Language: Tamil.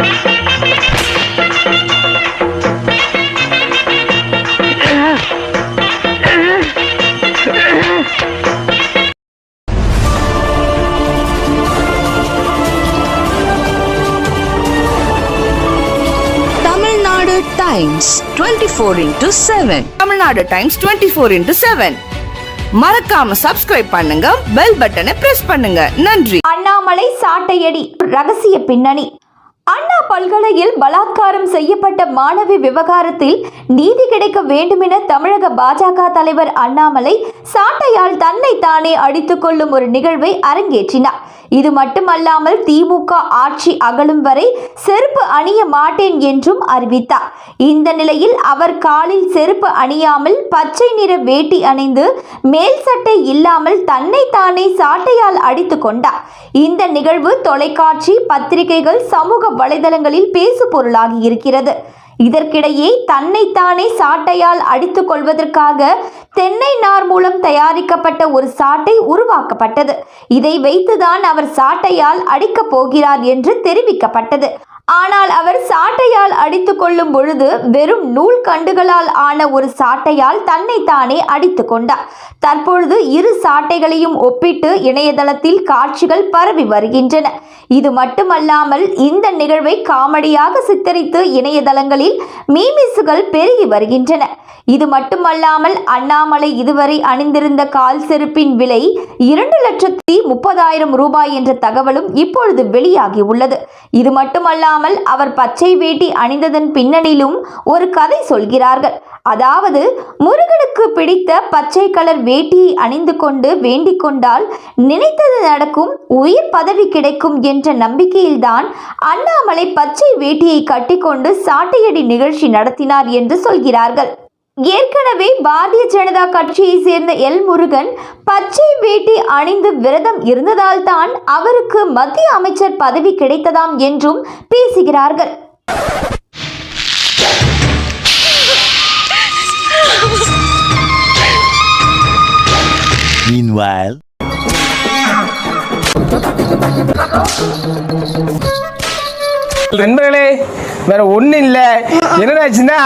Tamil Nadu times twenty four into seven. Tamil Nadu times twenty four into seven. மறக்காம சப்ஸ்கிரைப் பண்ணுங்க பெல் பட்டனை பிரஸ் பண்ணுங்க. நன்றி. அண்ணாமலை சாட்டையடி ரகசிய பின்னணி. பல்கலையில் பலாத்காரம் செய்யப்பட்ட மாணவி விவகாரத்தில் நீதி கிடைக்க வேண்டுமென தமிழக பாஜக தலைவர் அண்ணாமலை சாட்டையால் தன்னை தானே அடித்துக் கொள்ளும் ஒரு நிகழ்வை அரங்கேற்றினார். இது மட்டுமல்லாமல் திமுக ஆட்சி அகலும் வரை செருப்பு அணிய மாட்டேன் என்றும் அறிவித்தார். இந்த நிலையில் அவர் காலில் செருப்பு அணியாமல் பச்சை நிற வேட்டி அணிந்து மேல் சட்டை இல்லாமல் தன்னை தானே சாட்டையால் அடித்து கொண்டார். இந்த நிகழ்வு தொலைக்காட்சி பத்திரிகைகள் சமூக வலைதளங்களில் பேசு பொருளாகி இருக்கிறது. இதற்கிடையே தன்னைத்தானே சாட்டையால் அடித்துக் கொள்வதற்காக தென்னை நார் மூலம் தயாரிக்கப்பட்ட ஒரு சாட்டை உருவாக்கப்பட்டது. இதை வைத்துதான் அவர் சாட்டையால் அடிக்கப் போகிறார் என்று தெரிவிக்கப்பட்டது. ஆனால் அவர் சாட்டையால் அடித்து கொள்ளும் பொழுது வெறும் நூல் கண்டுகளால் ஆன ஒரு சாட்டையால் தன்னைத்தானே அடித்து கொண்டார். தற்பொழுது இரு சாட்டைகளையும் ஒப்பிட்டு இணையதளத்தில் காட்சிகள் பரவி வருகின்றன. இது மட்டுமல்லாமல் இந்த நிகழ்வை காமெடியாக சித்தரித்து இணையதளங்களில் மீமிசுகள் பெருகி வருகின்றன. இது மட்டுமல்லாமல் அண்ணாமலை இதுவரை அணிந்திருந்த கால் செருப்பின் விலை இரண்டு லட்சத்தி முப்பதாயிரம் ரூபாய் என்ற தகவலும் இப்பொழுது வெளியாகி உள்ளது. இது மட்டுமல்லாமல் அவர் பச்சை வேட்டி அணிந்ததன் பின்னணியிலும் ஒரு கதை சொல்கிறார்கள். அதாவது முருகனுக்கு பிடித்த பச்சை கலர் வேட்டியை அணிந்து கொண்டு வேண்டிக் கொண்டால் நினைத்தது நடக்கும் உயிர் பதவி கிடைக்கும் என்ற நம்பிக்கையில்தான் அண்ணாமலை பச்சை வேட்டியை கட்டிக்கொண்டு சாட்டையடி நிகழ்ச்சி நடத்தினார் என்று சொல்கிறார்கள். ஏற்கனவே பாரதிய ஜனதா கட்சியை சேர்ந்த எல் முருகன் பச்சை வேட்டி அணிந்து விரதம் இருந்ததால் தான் அவருக்கு மத்திய அமைச்சர் பதவி கிடைத்ததாம் என்றும் பேசுகிறார்கள். Meanwhile, நண்பர்களே வேற ஒன்றும் இல்லை. என்னடாச்சுன்னா